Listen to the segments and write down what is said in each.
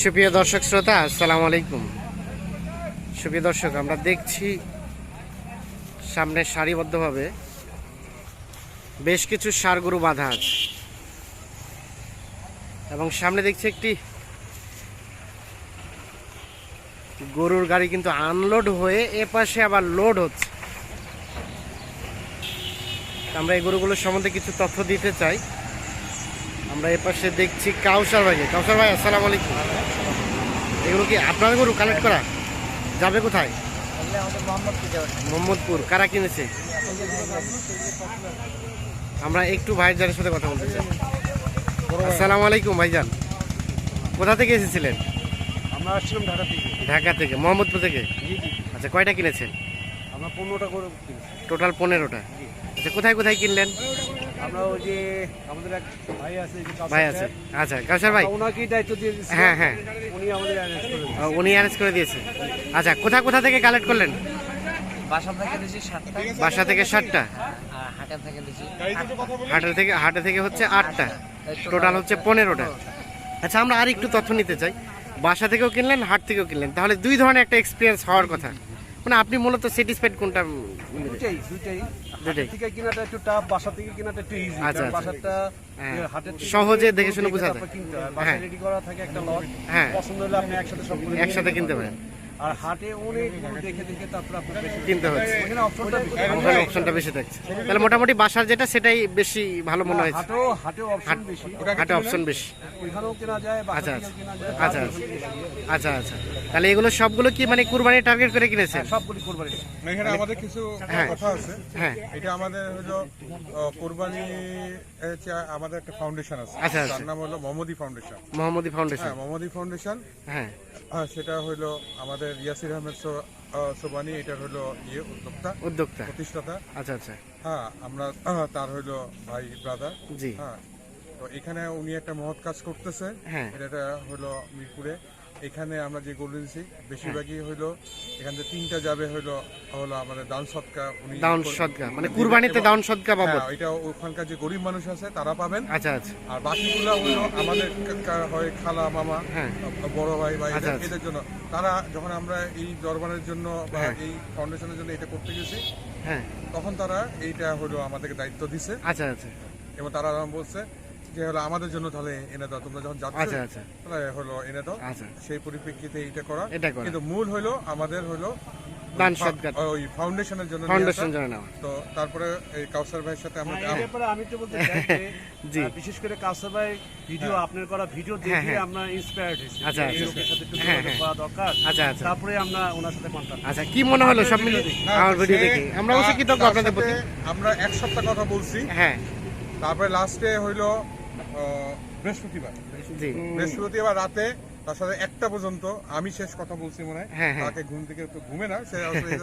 সুপ্রিয় দর্শক শ্রোতা, আসসালামু আলাইকুম। সুপ্রিয় দর্শক, আমরা দেখছি সামনে সারিবদ্ধভাবে বেশ কিছু গরু বাঁধা আছে। এবং সামনে দেখছি একটি গরুর গাড়ি কিন্তু আনলোড হয়ে এ পাশে আবার লোড হচ্ছে। আমরা এই গরুগুলোর সম্বন্ধে কিছু তথ্য দিতে চাই। আমরা এ পাশে দেখছি কাউসার ভাইকে। কাউসার ভাই আসসালামু আলাইকুম। এগুলো কি আপনার গরু কালেক্ট করা? যাবে কোথায়? মোহাম্মদপুর। কারা কিনেছে? আমরা একটু ভাইজানের সাথে কথা বলতে চাই। আসসালামু আলাইকুম ভাইজান। কোথা থেকে এসেছিলেন? আমরা আসছিলাম ঢাকা থেকে। ঢাকা থেকে মোহাম্মদপুর থেকে? আচ্ছা কয়টা কিনেছেন? আমরা পনেরোটা করে টোটাল পনেরোটা। আচ্ছা কোথায় কোথায় কিনলেন? আমরা ওই যে আমাদের এক ভাই আছে ভাই আছে। আচ্ছা কাউসার ভাই। ওনাকেই দায়িত্ব দিয়ে হ্যাঁ, হ্যাঁ। উনি আমাদের অ্যারেঞ্জ করে ও, উনি অ্যারেঞ্জ করে দিয়েছে। আচ্ছা কোথা কোথা থেকে কালেক্ট করলেন? বাসা থেকে দিছি সাতটা। বাসা থেকে দিছি হাটের থেকে হাটে থেকে হচ্ছে আটটা। টোটাল হচ্ছে পনেরোটা। আচ্ছা আমরা আর একটু তথ্য নিতে চাই। বাসা থেকেও কিনলেন হাট থেকেও কিনলেন। তাহলে দুই ধরনের একটা এক্সপিরিয়েন্স হওয়ার কথা। মানে আপনি মূলত স্যাটিসফাইড কোনটা দুটাই। থেকে কেনাটা একটু টাফ বাসা থেকে কিনাটা একটু ইজি আচ্ছা, আচ্ছা। বাসাটা হ্যাঁ। সহজে দেখে শুনে বোঝা যায়। কিনতে হয় রেডি করা থাকে একটা লট হ্যাঁ। পছন্দ হলে আপনি একসাথে সব একসাথে কিনতে পারেন আর হাটে অনেক দেখে দেখে তারপর কিনতে হচ্ছে। ওখানে অপশনটা বেশি। ওখানে অপশনটা বেশি থাকছে তাহলে মোটামুটি বাসার যেটা সেটাই বেশি ভালো মনে হয়েছে। হাটেও হাটেও অপশন বেশি। হাটে অপশন বেশি। ওইখানেও কেনা যায় আচ্ছা, আচ্ছা, আচ্ছা। আচ্ছা। আচ্ছা তাহলে এগুলো সবগুলো কি মানে কুরবানি টার্গেট করে কিনেছেন? হ্যাঁ, সবগুলি এখানে আমাদের কিছু হ্যাঁ। কথা আছে। হ্যাঁ। এটা আমাদের হলো কোরবানি আমাদের একটা ফাউন্ডেশন আছে। তার নাম হলো মোহাম্মদী ফাউন্ডেশন মোহাম্মদী ফাউন্ডেশন হ্যাঁ মোহাম্মদী ফাউন্ডেশন হ্যাঁ। সেটা হলো আমাদের ইয়াসির আহমেদ সোবানি এটা হলো ইয়ে উদ্যোক্তা উদ্যোক্তা। প্রতিষ্ঠাতা। আচ্ছা আচ্ছা। হ্যাঁ আমরা তার হলো ভাই ব্রাদার জি। হ্যাঁ তো এখানে উনি একটা মহৎ কাজ করতেছে। হ্যাঁ। এটা হলো মিরপুরে। এখানে আমরা যে গরু দিয়েছি বেশিরভাগই হলো এখান থেকে তিনটা যাবে হলো হলো আমাদের দান সৎকা উনি দাউন করে- সদকা মানে কুরবানিতে এবং- দাউন সদকা বাবদ। হ্যাঁ, এটা ওখানকার যে গরিব মানুষ আছে তারা পাবেন। আচ্ছা আচ্ছা। আর বাকিগুলো হলো আমাদের কা- কা- হয় খালা মামা হ্যাঁ। বড় ভাই বা আচ্ছা, এদের- আচ্ছা। এদের জন্য। তারা যখন আমরা এই দরবারের জন্য বা হ্যাঁ। এই ফাউন্ডেশনের জন্য এটা করতে গেছি হ্যাঁ। তখন তারা এইটা হলো আমাদেরকে দায়িত্ব দিছে। আচ্ছা আচ্ছা। এবং তারা বলছে যে হলো আমাদের জন্য তাহলে এনে দাও। তোমরা যখন যাচ্ছ আচ্ছা আচ্ছা। তাহলে হলো এনে দাও। আচ্ছা। সেই পরিপ্রেক্ষিতে এইটা করা। এটা করা। কিন্তু মূল হলো আমাদের হলো দান ওই ওই ফাউন্ডেশনের জন্য ফাউন্ডেশন আসা। জানা নেওয়া। তো তারপরে এই কাউসার ভাইয়ের সাথে আমরা হ্যাঁ, আমি তো বলতে চাই যে, বিশেষ করে কাউসার ভাই ভিডিও আপনার করা ভিডিও হ্যাঁ, দেখে হ্যাঁ। আমরা ইন্সপায়ার্ড হয়েছি। আচ্ছা, যে আচ্ছা, সাথে একটু হ্যাঁ, যোগাযোগ হ্যাঁ। করা দরকার। আচ্ছা আচ্ছা। তারপরে আমরা ওনার সাথে কন্ট্যাক্ট আচ্ছা কি মনে হলো সব মিলে আমার ভিডিও দেখি। আমরা অবশ্য তার- কৃতজ্ঞ আপনাদের প্রতি। আমরা এক সপ্তাহ কথা বলছি। হ্যাঁ। তারপরে লাস্টে হইল বৃহস্পতিবার। বৃহস্পতিবার রাতে তার সাথে একটা পর্যন্ত আমি শেষ কথা বলছি মনে হয়। হ্যাঁ। তাকে ঘুম থেকে তো ঘুমে না সে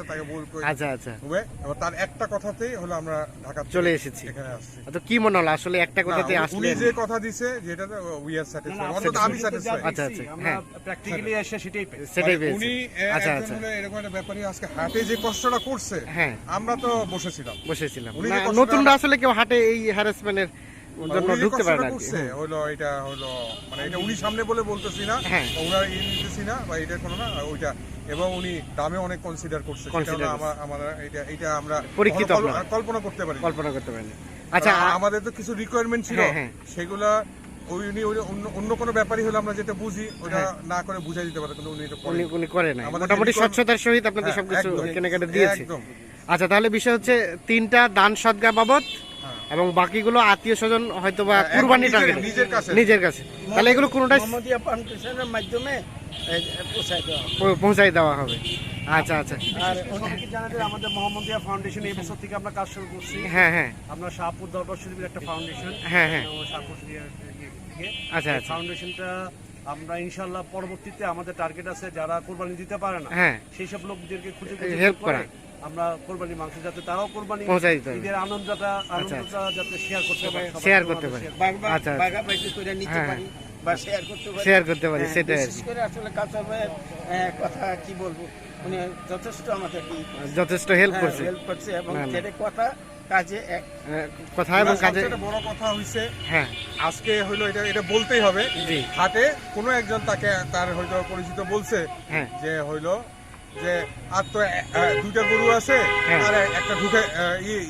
তাকে বল আচ্ছা আচ্ছা। ঘুমে। এবার তার একটা কথাতেই হলো আমরা ঢাকা চলে এসেছি। এখানে আসছি। তো কি মনে হলো? আসলে একটা কথাতে উনি যে কথা দিছে যেটা উই আর স্যাটিসফাইড অন্তত আমি স্যাটিসফাইড আচ্ছা, আচ্ছা, আমরা হ্যাঁ। প্র্যাকটিক্যালি এসে সেটাই পেয়েছি। সেটাই মানে উনি আচ্ছা আচ্ছা। এরকম একটা ব্যাপারী আজকে হাটে যে কষ্টটা করছে হ্যাঁ। আমরা তো বসেছিলাম। বসেছিলাম। উনি না, যে কষ্টটা- নতুনরা আসলে কেউ হাটে এই হ্যারাসমেন্টের ঢুকতে পারে না কষ্টটা আর কি। করছে হলো এটা হলো মানে এটা উনি সামনে বলে বলতেছি না হ্যাঁ। ওনার ই নিতেছি না বা এটা কোনো না ওইটা এবং উনি দামে অনেক কনসিডার করছে সেটা Consider হলো করছে। আমার আমরা এটা এটা আমরা পরীক্ষিত কল্পনা করতে পারি কল্পনা করতে পারেন আচ্ছা আমাদের তো কিছু রিকোয়ারমেন্ট ছিল হ্যাঁ, হ্যাঁ। সেগুলা ওই উনি অন্য অন্য কোনো ব্যাপারই হলো আমরা যেটা বুঝি ওটা হ্যাঁ। না করে বুঝাই দিতে পারে কিন্তু উনি এটা উনি উনি করে না মোটামুটি স্বচ্ছতার সহিত আপনাদের সবকিছু কেনাকাটা দিয়েছে আচ্ছা তাহলে বিষয় হচ্ছে তিনটা দান সদগা বাবদ। এবং বাকিগুলো আত্মীয় স্বজন হয়তো বা হ্যাঁ, কুরবানি নিজের- টার্গেট নিজের কাছে। নিজের কাছে। তাহলে এগুলো কোনোটাই ফাউন্ডেশনের মাধ্যমে পৌঁছায় দেওয়া পৌঁছাই দেওয়া হবে। আচ্ছা আচ্ছা। আর সবাইকে জানাতে আমাদের মোহাম্মদিয়া ফাউন্ডেশন এই বছর থেকে আমরা কাজ শুরু করছি। হ্যাঁ হ্যাঁ। আমরা শাহপুর দরবার শরীফের একটা ফাউন্ডেশন হ্যাঁ, হ্যাঁ। শাহপুর থেকে। আচ্ছা, আচ্ছা। ফাউন্ডেশনটা আমরা ইনশাল্লাহ পরবর্তীতে আমাদের টার্গেট আছে যারা কোরবানি দিতে পারে না হ্যাঁ। সেই সব লোকদেরকে খুঁজে Help করা। আমরা কোরবানি মাংস যাতে তারাও কোরবানি পৌঁছায় দিতে হবে। ঈদের আনন্দটা আনন্দটা যাতে শেয়ার করতে পারে শেয়ার করতে পারে। আচ্ছা, আচ্ছা। করে নিতে হ্যাঁ, পারি বা শেয়ার করতে পারি শেয়ার করতে পারি হ্যাঁ, সেটাই আর বিশেষ কি। করে আসলে কাঁচা ভাইয়ের কথা কি বলব উনি যথেষ্ট আমাদেরকে যথেষ্ট হেল্প করছে হেল্প করছে এবং। যেটা কথা কাজে এক আহ, এবং কাজে বড় কথা হইছে হ্যাঁ আজকে হইল এটা এটা বলতেই হবে জি হাটে কোনো একজন তাকে তার হয়তো পরিচিত বলছে হ্যাঁ যে হইল যে আর তো দুইটা গরু আছে হ্যাঁ। আর একটা ঢুকে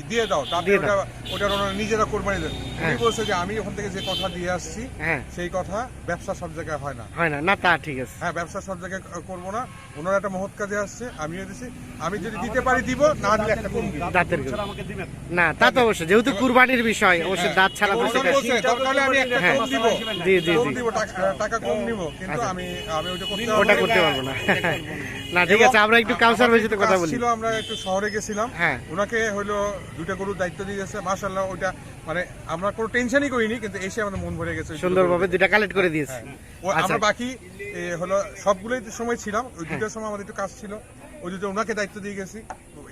দিয়ে দাও। ওটা। ওনারা নিজেরা কোরবানি দেন উনি হ্যাঁ। বলছে যে আমি ওখান থেকে যে কথা দিয়ে আসছি হ্যাঁ। সেই কথা ব্যবসা সব জায়গায় হয় না। হয় না। না তা ঠিক আছে। হ্যাঁ ব্যবসা সব জায়গায় করব না। ওনারা একটা মহৎ কাজে আসছে আমিও দিছি। আমি যদি দিতে পারি দিব না দিলে একটা গরু। দাঁতের গরু। ছাড়া আমাকে দিবেন। না তা তো অবশ্যই। যেহেতু কুরবানির বিষয় অবশ্যই দাঁত ছাড়া তো ওনারা সেটা দরকার আমি একটা হ্যাঁ। কম দিব। জি জি দিব টাকা- টাকা কম নিব। কিন্তু আচ্ছা। আমি আমি ওইটা করতে ওটা করতে পারব না। না ঠিক আছে আমরা একটু কালচার ভাইয়ের কথা বলি। ছিল আমরা একটু শহরে গেছিলাম। হ্যাঁ। ওনাকে হলো দুইটা গরুর দায়িত্ব দিয়ে গেছে। মাশাআল্লাহ ওইটা মানে আমরা কোনো টেনশনই করিনি কিন্তু এসে আমাদের মন ভরে গেছে দুটো সুন্দরভাবে। দুইটা কালেক্ট করে দিয়েছি। আচ্ছা। আমরা বাকি হলো সবগুলোই সময় ছিলাম ওই দুটার সময় আমাদের একটু কাজ ছিল। ওই দুটো ওনাকে দায়িত্ব দিয়ে গেছি।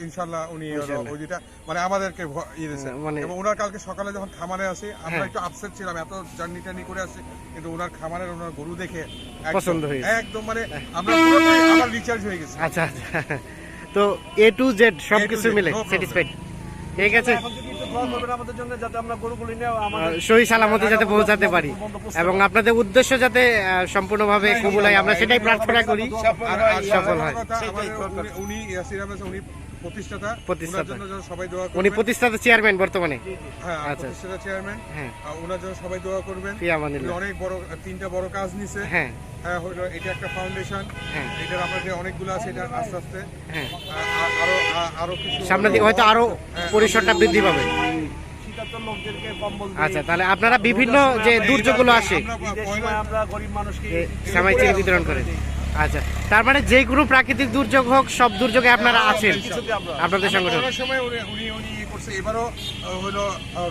ইনশাল্লাহ উনি ওই দুটা মানে আমাদেরকে ইয়ে দিয়েছে। মানে- এবং ওনার কালকে সকালে যখন খামারে আসি আমরা হ্যাঁ। একটু আপসেট ছিলাম এত জার্নি টার্নি করে আসি কিন্তু ওনার খামারের ওনার গরু দেখে একদম- পছন্দ হয়ে একদম মানে আমরা আমার রিচার্জ হয়ে গেছে। আচ্ছা আচ্ছা। তো এ টু জেড সব কিছু মিলে স্যাটিসফাইড ঠিক আছে? দোয়া করবেন আমাদের জন্য যাতে আমরা গরুগুলি নিয়ে আমাদের সহি সালামতে যাতে পৌঁছাতে পারি। এবং আপনাদের উদ্দেশ্য যাতে সম্পূর্ণভাবে কবুল হয় আমরা সেটাই প্রার্থনা করি। সফল হয়। উনি- উনি প্রতিষ্ঠাতা প্রতিষ্ঠাতা। জন্য সবাই দোয়া উনি প্রতিষ্ঠাতা চেয়ারম্যান বর্তমানে? হ্যাঁ আচ্ছা। প্রতিষ্ঠাতা চেয়ারম্যান হ্যাঁ। ওনার জন্য সবাই দোয়া করবেন। অনেক বড় তিনটা বড় কাজ নিছে। হ্যাঁ। হ্যাঁ হলো এটা একটা ফাউন্ডেশন হ্যাঁ। এটার অনেকগুলো আছে এটা আস্তে আস্তে। হ্যাঁ। আরও কিছু হয়তো আরও পরিসরটা বৃদ্ধি পাবে। আচ্ছা তাহলে আপনারা বিভিন্ন যে দুর্যোগ দুর্যোগগুলো আসে আমরা গরিব মানুষকে চিনি বিতরণ করে। আচ্ছা তার মানে যে কোনো প্রাকৃতিক দুর্যোগ হোক সব দুর্যোগে আপনারা আছেন আপনাদের সংগঠন। সময় উনি উনি উনি ইয়ে করছে এবারও হলো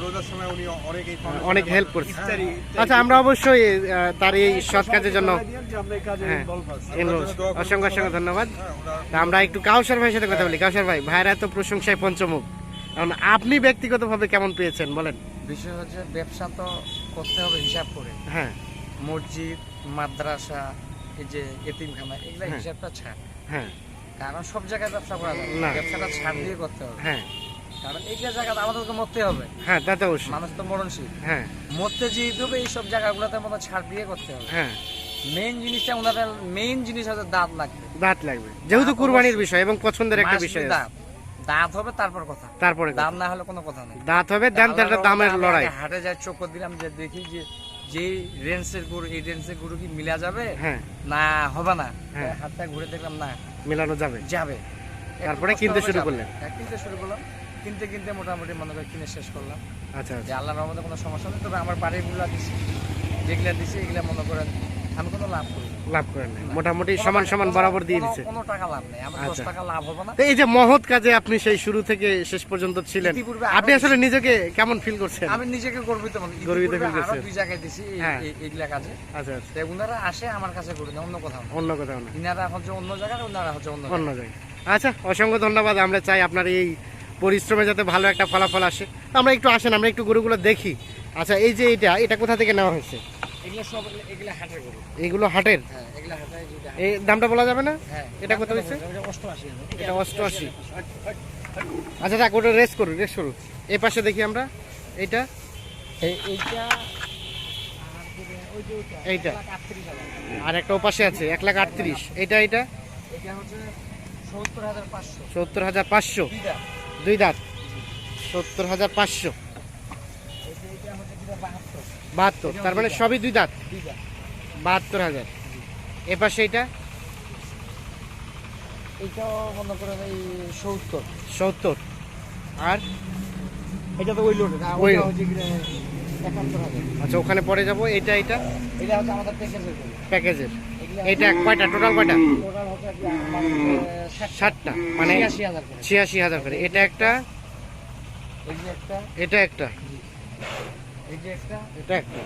রোজার সময় উনি অনেক অনেক হেল্প করছে। আচ্ছা আমরা অবশ্যই তার এই সৎ কাজের জন্য হ্যাঁ। অসংখ্য অসংখ্য ধন্যবাদ। হ্যাঁ, তা আমরা একটু কাউসার ভাইয়ের সাথে কথা বলি। কাউসার ভাই ভাইয়ের এত প্রশংসায় পঞ্চমুখ। এখন আপনি ব্যক্তিগতভাবে কেমন পেয়েছেন বলেন? বিষয় হচ্ছে ব্যবসা তো করতে হবে হিসাব করে। হ্যাঁ। মসজিদ মাদ্রাসা এই যে এতিমখানা এগুলা হ্যাঁ। হিসাবটা ছাড়। হ্যাঁ। কারণ সব জায়গায় ব্যবসা করা যাবে না। ব্যবসাটা ছাড় দিয়ে করতে হবে। হ্যাঁ। কারণ এইগুলা জায়গা আমাদেরকে মরতে হবে। হ্যাঁ তা তো অবশ্যই। মানুষ তো মরণশীল। হ্যাঁ। মরতে যেহেতু হবে এইসব জায়গাগুলোতে মতো ছাড় দিয়ে করতে হবে। হ্যাঁ। মেইন জিনিসটা ওনাদের মেইন জিনিস হচ্ছে দাঁত লাগবে। দাঁত লাগবে। যেহেতু কুরবানির বিষয় এবং পছন্দের একটা বিষয়। দাঁত। দাঁত হবে তারপর কথা। তারপরে। দাঁত না হলে কোনো কথা নেই। দাঁত হবে একটা দামের লড়াই। হাটে যায় চোখ দিলাম যে দেখি যে যে রেঞ্জের গরু এই রেঞ্জের গরু কি মিলা যাবে? হ্যাঁ। না হবে না? হ্যাঁ। হাতটা ঘুরে দেখলাম না। মেলানো যাবে? যাবে। তারপরে কিনতে শুরু। করলেন? হ্যাঁ, কিনতে শুরু করলাম। কিনতে কিনতে মোটামুটি মনে করে কিনে শেষ করলাম। আচ্ছা যে আচ্ছা আল্লাহর রহমতে কোনো সমস্যা নেই তবে আমার বাড়িগুলো দিছি। যেগুলা দিছি এগুলা মনে করেন আমি কোনো লাভ করি লাভ করেন মোটামুটি সমান সমান বরাবর দিয়ে দিচ্ছে কোনো টাকা লাভ নেই। আমার দশ আচ্ছা। টাকা লাভ হবে না। এই যে মহৎ কাজে আপনি সেই শুরু থেকে শেষ পর্যন্ত ছিলেন আপনি আসলে নিজেকে কেমন ফিল করছেন? আমি নিজেকে গর্বিত গর্বিত আরও করছেন। দুই জায়গায় দিছি হ্যাঁ। এইগুলা কাজে। আচ্ছা আচ্ছা। ওনারা আসে আমার কাছে করি না অন্য কোথাও অন্য কথা না। ইনারা হচ্ছে অন্য জায়গায় ওনারা হচ্ছে অন্য অন্য জায়গায়। আচ্ছা অসংখ্য ধন্যবাদ। আমরা চাই আপনার এই পরিশ্রমে যাতে ভালো একটা ফলাফল আসে। আমরা একটু আসেন আমরা একটু গরুগুলো দেখি। আচ্ছা এই যে এটা এটা কোথা থেকে নেওয়া হয়েছে? এগুলো সব এগুলা হাটের গরু। এইগুলো হাটের? হ্যাঁ এগুলা হাটের এই দামটা বলা যাবে না? হ্যাঁ এটা কত হয়েছে? এটা অষ্টআশি হাজার। এটা অষ্টআশি। আচ্ছা থাক ওটা রেস করুন রেস করুন। এই পাশে দেখি আমরা। এইটা? এইটা আর এইটা। একটা ওপাশে আছে এক লাখ আটত্রিশ। এটা এটা সত্তর হাজার পাঁচশো। দুই দাঁত। সত্তর হাজার পাঁচশো এটা এটা হচ্ছে দুইটা বাহাত্তর। তার মানে সবই দুই দাঁত? বাহাত্তর হাজার। এ পাশে এটা এইটাও মনে করেন এই সত্তর। সত্তর। আর? এটা তো ওই লোড ওই আচ্ছা ওখানে পরে যাব। এটা এটা এটা হচ্ছে আমাদের প্যাকেজের প্যাকেজের। এটা কয়টা? টোটাল কয়টা? ষাটটা। মানে ছিয়াশি হাজার করে। এটা একটা? এটা একটা। এটা একটা।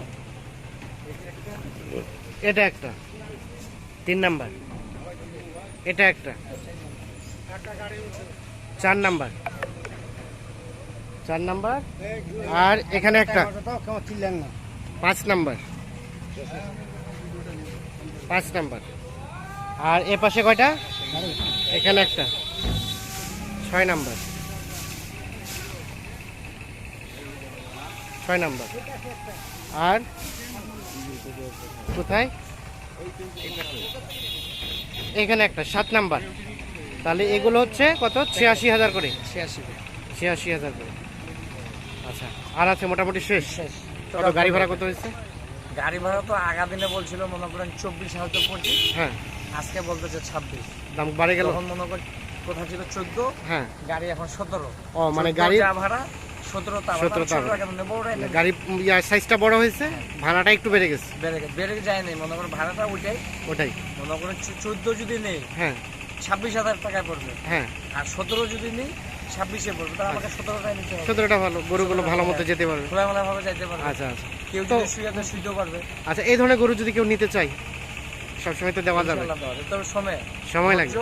এটা একটা। তিন নাম্বার। এটা একটা। চার নাম্বার। চার নাম্বার। আর এখানে একটা। পাঁচ নাম্বার। পাঁচ নাম্বার। আর এ পাশে কয়টা? এখানে একটা। ছয় নাম্বার। ছয় নাম্বার। আর? কোথায়? এখানে একটা সাত নাম্বার। তাহলে এগুলো হচ্ছে কত? ছিয়াশি হাজার করে। ছিয়াশি ছিয়াশি হাজার করে। আচ্ছা আর আছে মোটামুটি শেষ? শেষ। কত গাড়ি ভাড়া কত হয়েছে? গাড়ি ভাড়া তো আগা দিনে বলছিল মনে করেন চব্বিশ হয়তো পঁচিশ হ্যাঁ। আজকে বলতেছে ছাব্বিশ। দাম বাড়ে গেল। মনে করেন কোথা ছিল চোদ্দ হ্যাঁ। গাড়ি এখন সতেরো। ও মানে গাড়ি ভাড়া সতেরো তা 17 তা ভাড়া। কেন বড় গাড়ি সাইজটা বড় হয়েছে ভাড়াটা একটু বেড়ে গেছে। বেড়ে গেছে বেড়ে যায় নাই মনে করেন ভাড়াটা উঠাই ওটাই। মনে করেন চোদ্দ যদি নেই হ্যাঁ। ছাব্বিশ হাজার টাকায় পড়বে। হ্যাঁ। আর সতেরো যদি নেই ছাব্বিশে পড়বে তাহলে আমাকে সতেরোটাই নিতে হবে। সতেরোটা ভালো গরুগুলো ভালো মতো যেতে পারবে। আচ্ছা আচ্ছা। কেউ তো- যদি শুয়ে শুইতেও পারবে। আচ্ছা এই ধরনের গরু যদি কেউ নিতে চায় সবসময় তো দেওয়া যাবে। তবে সময়। সময় লাগবে।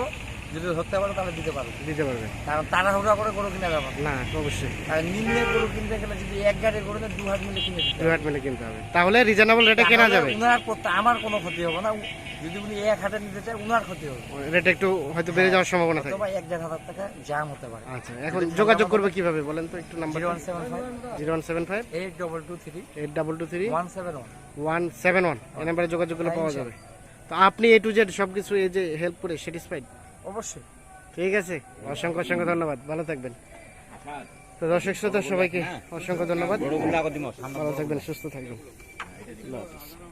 যদি ধরতে পারো তাহলে দিতে পারবে দিতে পারবে। কারণ তাড়াহুড়া করে গরু কিনা যাবে না। অবশ্যই। আর নিম্নে গরু কিনতে গেলে যদি এক গাড়ি গরু দু হাত মিলে কিনে দু হাট মিলে কিনতে হবে। তাহলে রিজনেবল রেটে কেনা যাবে। উনার করতে আমার কোনো ক্ষতি হবে না। যদি উনি এক হাটে নিতে চায় উনার ক্ষতি হবে। রেট একটু হয়তো বেড়ে যাওয়ার সম্ভাবনা থাকে। অথবা এক দেড় হাজার টাকা জাম হতে পারে। আচ্ছা এখন যোগাযোগ করবে কীভাবে বলেন তো একটু number one seven five. Zero one seven five? Eight double two three. Eight double two three? One seven one. One seven one. এই নাম্বারে যোগাযোগ করলে পাওয়া যাবে। তো আপনি এ টু জেড সব কিছু এই যে হেল্প করে স্যাটিসফাইড অবশ্যই। ঠিক আছে অসংখ্য অসংখ্য ধন্যবাদ ভালো থাকবেন। তো দর্শক শ্রোতা সবাইকে অসংখ্য ধন্যবাদ। ভালো থাকবেন সুস্থ থাকবেন। আল্লাহ হাফেজ।